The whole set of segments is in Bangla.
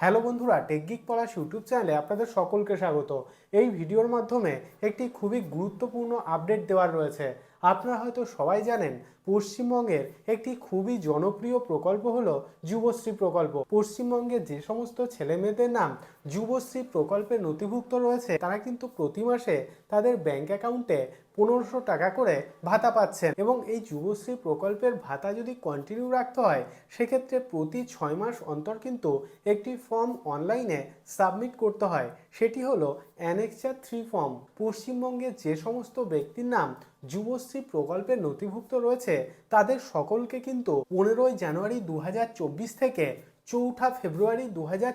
হ্যালো বন্ধুরা টেকগিক পলাশ ইউটিউব চ্যানেলে আপনাদের সকলকে স্বাগত। এই ভিডিওর মাধ্যমে একটি খুবই গুরুত্বপূর্ণ আপডেট দেওয়ার রয়েছে। আপনারা হয়তো সবাই জানেন, পশ্চিমবঙ্গের একটি খুবই জনপ্রিয় প্রকল্প হলো যুবশ্রী প্রকল্প। পশ্চিমবঙ্গের যে সমস্ত ছেলে মেয়েদের নাম যুবশ্রী প্রকল্পে নথিভুক্ত রয়েছে, তারা কিন্তু প্রতি মাসে তাদের ব্যাংক অ্যাকাউন্টে পনেরোশো টাকা করে ভাতা পাচ্ছেন এবং এই যুবশ্রী প্রকল্পের ভাতা যদি কন্টিনিউ রাখতে হয়, সেক্ষেত্রে প্রতি ছয় মাস অন্তর কিন্তু একটি ফর্ম অনলাইনে সাবমিট করতে হয়। সেটি হলো অ্যানেক্সার থ্রি ফর্ম পশ্চিমবঙ্গের যে সমস্ত ব্যক্তির নাম যুবশ্রী প্রকল্পে নথিভুক্ত রয়েছে তাদের সকলকে কিন্তু পনেরোই জানুয়ারি দু হাজার চব্বিশ থেকে চৌঠা ফেব্রুয়ারি দু হাজার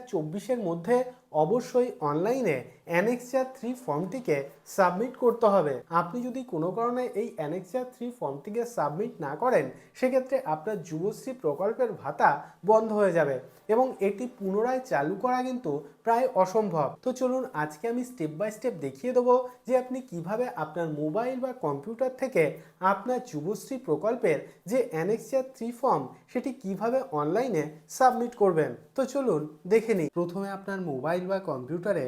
মধ্যে অবশ্যই অনলাইনে অ্যানেক্সার থ্রি ফর্মটিকে সাবমিট করতে হবে। আপনি যদি কোনো কারণে এই অ্যানেক্সার থ্রি ফর্মটিকে সাবমিট না করেন, সেক্ষেত্রে আপনার যুবশ্রী প্রকল্পের ভাতা বন্ধ হয়ে যাবে এবং এটি পুনরায় চালু করা কিন্তু প্রায় অসম্ভব। তো চলুন আজকে আমি স্টেপ বাই স্টেপ দেখিয়ে দেবো যে আপনি কীভাবে আপনার মোবাইল বা কম্পিউটার থেকে আপনার যুবশ্রী প্রকল্পের যে অ্যানেক্সার থ্রি ফর্ম, সেটি কীভাবে অনলাইনে সাবমিট করবেন। তো চলুন দেখে নিই। প্রথমে আপনার মোবাইল বা কম্পিউটারে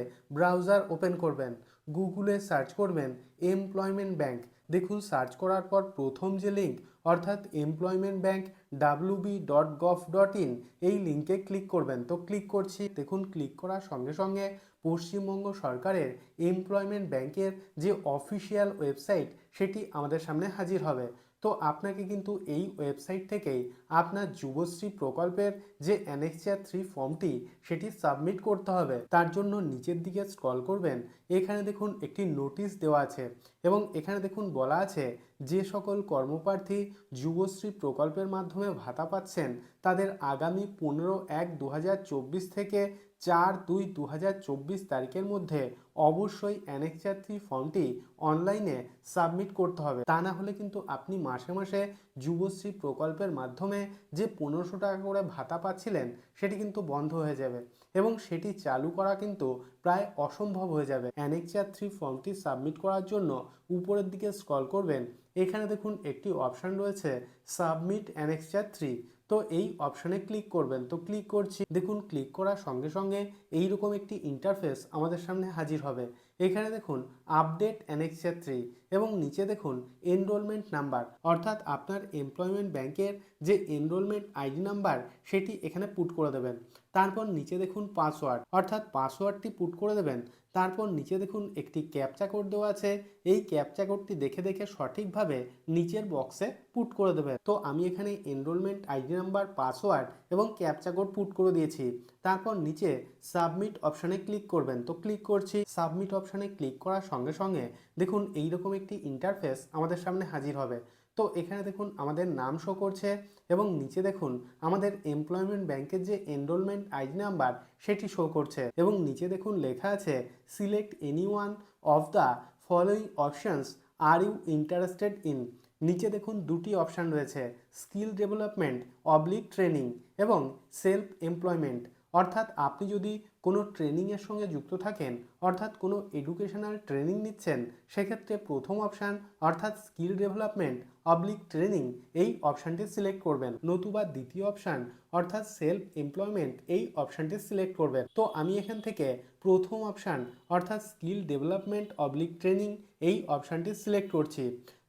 ব্রাউজার ওপেন করবেন, গুগলে সার্চ করবেন এমপ্লয়মেন্ট ব্যাংক। দেখুন, সার্চ করার পর প্রথম যে লিঙ্ক, অর্থাৎ employment bank WB dot gov dot in, এই লিঙ্কে ক্লিক করবেন। তো ক্লিক করছি। দেখুন, ক্লিক করার সঙ্গে সঙ্গে পশ্চিমবঙ্গ সরকারের এমপ্লয়মেন্ট ব্যাংকের যে অফিসিয়াল ওয়েবসাইট সেটি আমাদের সামনে হাজির হবে। তো আপনাকে কিন্তু এই ওয়েবসাইট থেকেই আপনার যুবশ্রী প্রকল্পের যে অ্যানেক্সিয়া থ্রি ফর্মটি, সেটি সাবমিট করতে হবে। তার জন্য নিচের দিকে স্ক্রল করবেন। এখানে দেখুন একটি নোটিশ দেওয়া আছে এবং এখানে দেখুন বলা আছে, যে সকল কর্মপ্রার্থী যুবশ্রী প্রকল্পের মাধ্যমে ভাতা পাচ্ছেন, তাদের আগামী পনেরো এক দু থেকে চার দুই দু তারিখের মধ্যে অবশ্যই অ্যানেক্সার থ্রি ফর্মটি অনলাইনে সাবমিট করতে হবে। তা না হলে কিন্তু আপনি মাসে মাসে যুবশ্রী প্রকল্পের মাধ্যমে যে পনেরোশো টাকা করে ভাতা পাচ্ছিলেন, সেটি কিন্তু বন্ধ হয়ে যাবে এবং সেটি চালু করা কিন্তু প্রায় অসম্ভব হয়ে যাবে। অ্যানেক্সার থ্রি ফর্মটি সাবমিট করার জন্য উপরের দিকে স্ক্রল করবেন। এখানে দেখুন একটি অপশান রয়েছে সাবমিট অ্যানেক্সার থ্রি তো এই অপশানে ক্লিক করবেন। তো ক্লিক করছি, দেখুন ক্লিক করার সঙ্গে সঙ্গে এইরকম একটি ইন্টারফেস আমাদের সামনে হাজির হবে। এখানে দেখুন আপডেট অ্যানেক্সার থ্রি এবং নিচে দেখুন এনরোলমেন্ট নাম্বার অর্থাৎ আপনার এমপ্লয়মেন্ট ব্যাংকের যে এনরোলমেন্ট আইডি নাম্বার সেটি এখানে পুট করে দেবেন। তারপর নিচে দেখুন পাসওয়ার্ড অর্থাৎ পাসওয়ার্ডটি পুট করে দেবেন। তারপর নিচে দেখুন একটি ক্যাপচা কোড দেওয়া আছে। এই ক্যাপচা কোডটি দেখে দেখে সঠিকভাবে নিচের বক্সে পুট করে দেবেন তো আমি এখানে এনরোলমেন্ট আইডি নাম্বার পাসওয়ার্ড এবং ক্যাপচা কোড পুট করে দিয়েছি। তারপর নিচে সাবমিট অপশানে ক্লিক করবেন। তো ক্লিক করছি সাবমিট অপশানে ক্লিক করার সঙ্গে সঙ্গে দেখুন এইরকম একটি ইন্টারফেস আমাদের সামনে হাজির হবে। তো এখানে দেখুন আমাদের নাম শো করছে এবং নিচে দেখুন আমাদের এমপ্লয়মেন্ট ব্যাংকের যে এনরোলমেন্ট আইডি নাম্বার সেটি শো করছে এবং নিচে দেখুন লেখা আছে select any one of the following options are you interested in নিচে দেখুন দুটি অপশান রয়েছে স্কিল ডেভেলপমেন্ট অবলিক ট্রেনিং এবং সেলফ এমপ্লয়মেন্ট অর্থাৎ আপনি যদি কোনো ট্রেনিংয়ের সঙ্গে যুক্ত থাকেন, অর্থাৎ কোনো এডুকেশনাল ট্রেনিং নিচ্ছেন, সেক্ষেত্রে প্রথম অপশান অর্থাৎ স্কিল ডেভেলপমেন্ট অবলিক ট্রেনিং এই অপশানটি সিলেক্ট করবেন। নতুবা দ্বিতীয় অপশান অর্থাৎ সেলফ এমপ্লয়মেন্ট এই অপশানটি সিলেক্ট করবেন। তো আমি এখান থেকে প্রথম অপশান অর্থাৎ স্কিল ডেভেলপমেন্ট অবলিক ট্রেনিং এই অপশানটি সিলেক্ট করছি।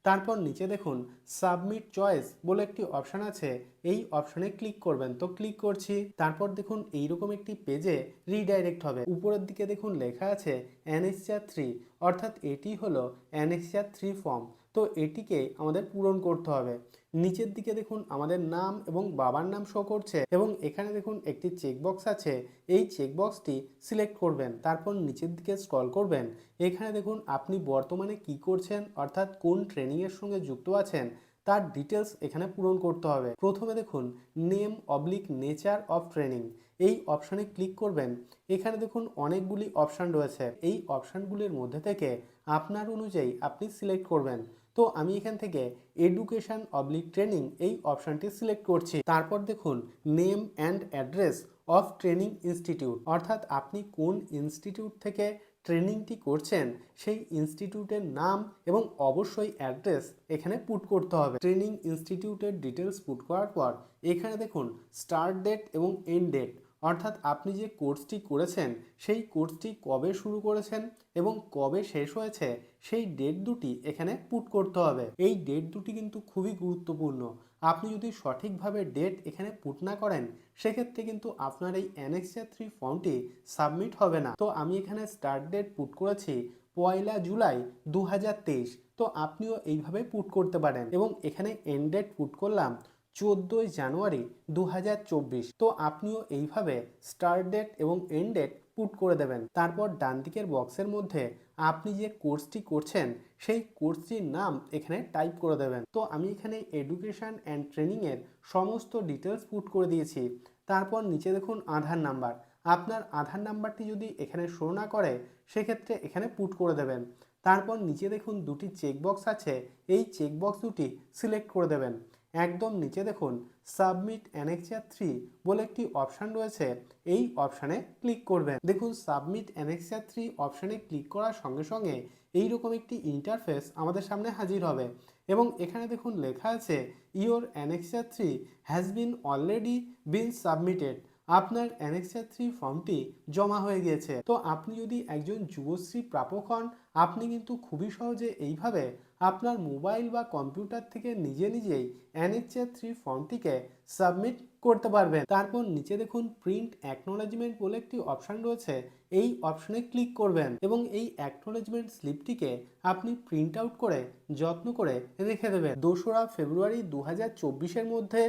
তারপর নিচে দেখুন সাবমিট চয়েস বলে একটি অপশান আছে, এই অপশানে ক্লিক করবেন। তো ক্লিক করছি, তারপর দেখুন এইরকম একটি পেজে রিডাইরেক্ট হবে। উপরের দিকে দেখুন লেখা আছে অ্যানেক্সিয়া থ্রি অর্থাৎ এটি হলো অ্যানেক্সিয়া থ্রি ফর্ম তো এটিকে আমাদের পূরণ করতে হবে। নিচের দিকে দেখুন আমাদের নাম এবং বাবার নাম শো করছে এবং এখানে দেখুন একটি চেকবক্স আছে। এই চেকবক্সটি সিলেক্ট করবেন, তারপর নিচের দিকে স্ক্রল করবেন। এখানে দেখুন আপনি বর্তমানে কি করছেন, অর্থাৎ কোন ট্রেনিংয়ের সঙ্গে যুক্ত আছেন, তার ডিটেলস এখানে পূরণ করতে হবে। প্রথমে দেখুন name oblique nature of training এই অপশানে ক্লিক করবেন। এখানে দেখুন অনেকগুলি অপশান রয়েছে। এই অপশানগুলির মধ্যে থেকে আপনার অনুযায়ী আপনি সিলেক্ট করবেন। তো আমি এখান থেকে এডুকেশন অবলিক ট্রেনিং এই অপশানটি সিলেক্ট করছি। তারপর দেখুন name and address of training institute অর্থাৎ আপনি কোন ইনস্টিটিউট থেকে ট্রেনিংটি করছেন, সেই ইনস্টিটিউটের নাম এবং অবশ্যই অ্যাড্রেস এখানে পুট করতে হবে। ট্রেনিং ইনস্টিটিউটের ডিটেলস পুট করার পর, এখানে দেখুন স্টার্ট ডেট এবং এন্ড ডেট অর্থাৎ আপনি যে কোর্সটি করেছেন, সেই কোর্সটি কবে শুরু করেছেন এবং কবে শেষ হয়েছে, সেই ডেট দুটি এখানে পুট করতে হবে। এই ডেট দুটি কিন্তু খুবই গুরুত্বপূর্ণ। আপনি যদি সঠিকভাবে ডেট এখানে পুট না করেন, সেক্ষেত্রে কিন্তু আপনার এই অ্যানেক্সিয়া থ্রি ফর্মটি সাবমিট হবে না। তো আমি এখানে স্টার্ট ডেট পুট করেছি পয়লা জুলাই দু হাজার তেইশ। তো আপনিও এইভাবে পুট করতে পারেন এবং এখানে এন্ড ডেট পুট করলাম চোদ্দোই জানুয়ারি দু হাজার চব্বিশ। তো আপনিও এইভাবে স্টার্ট ডেট এবং এন্ড ডেট পুট করে দেবেন। তারপর ডান দিকের বক্সের মধ্যে আপনি যে কোর্সটি করছেন, সেই কোর্সটির নাম এখানে টাইপ করে দেবেন। তো আমি এখানে এডুকেশন অ্যান্ড ট্রেনিংয়ের সমস্ত ডিটেলস পুট করে দিয়েছি। তারপর নিচে দেখুন আধার নাম্বার। আপনার আধার নাম্বারটি যদি এখানে শো না করে, সেক্ষেত্রে এখানে পুট করে দেবেন। তারপর নিচে দেখুন দুটি চেকবক্স আছে। এই চেকবক্স দুটি সিলেক্ট করে দেবেন। একদম নিচে দেখুন সাবমিট অ্যানেক্সিয়া থ্রি বলে একটি অপশান রয়েছে। এই অপশানে ক্লিক করবেন। দেখুন সাবমিট অ্যানেক্সিয়া থ্রি অপশানে ক্লিক করার সঙ্গে সঙ্গে এই রকম একটি ইন্টারফেস আমাদের সামনে হাজির হবে। এবং এখানে দেখুন, লেখা আছে your annexure three has been already been submitted আপনার অ্যানেক্সিয়া থ্রি ফর্মটি জমা হয়ে গিয়েছে। তো আপনি যদি একজন যুবশ্রী প্রাপক হন, আপনি কিন্তু খুবই সহজে এইভাবে আপনার মোবাইল বা কম্পিউটার থেকে নিজে নিজেই অ্যানেক্সিয়া থ্রি ফর্মটিকে সাবমিট করতে পারবেন। তারপর নিচে দেখুন প্রিন্ট অ্যাকনোলেজমেন্ট বলে একটি অপশান রয়েছে। এই অপশানে ক্লিক করবেন এবং এই অ্যাকনোলেজমেন্ট স্লিপটিকে আপনি প্রিন্ট আউট করে যত্ন করে রেখে দেবেন। দোসরা ফেব্রুয়ারি দু হাজার মধ্যে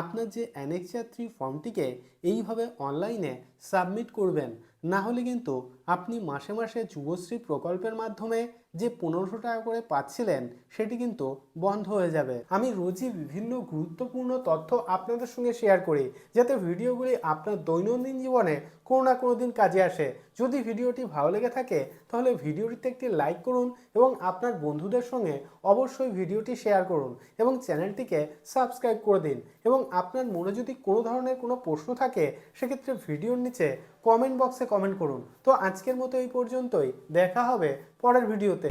আপনার যে অ্যানেক্সিয়া থ্রি ফর্মটিকে এইভাবে অনলাইনে সাবমিট করবেন। না হলে কিন্তু আপনি মাসে মাসে যুবশ্রী প্রকল্পের মাধ্যমে যে পনেরোশো টাকা করে পাচ্ছিলেন, সেটি কিন্তু বন্ধ হয়ে যাবে। আমি রোজই বিভিন্ন গুরুত্বপূর্ণ তথ্য আপনাদের সঙ্গে শেয়ার করি, যাতে ভিডিওগুলি আপনার দৈনন্দিন জীবনে কোনো না কোনো দিন কাজে আসে। যদি ভিডিওটি ভালো লেগে থাকে, তাহলে ভিডিওটিতে একটি লাইক করুন এবং আপনার বন্ধুদের সঙ্গে অবশ্যই ভিডিওটি শেয়ার করুন এবং চ্যানেলটিকে সাবস্ক্রাইব করে দিন এবং আপনার মনে যদি কোনো ধরনের কোনো প্রশ্ন থাকে, সেক্ষেত্রে ভিডিওর নিচে কমেন্ট বক্সে কমেন্ট করুন। তো আজকের মতো এই পর্যন্তই। দেখা হবে পরের ভিডিওতে।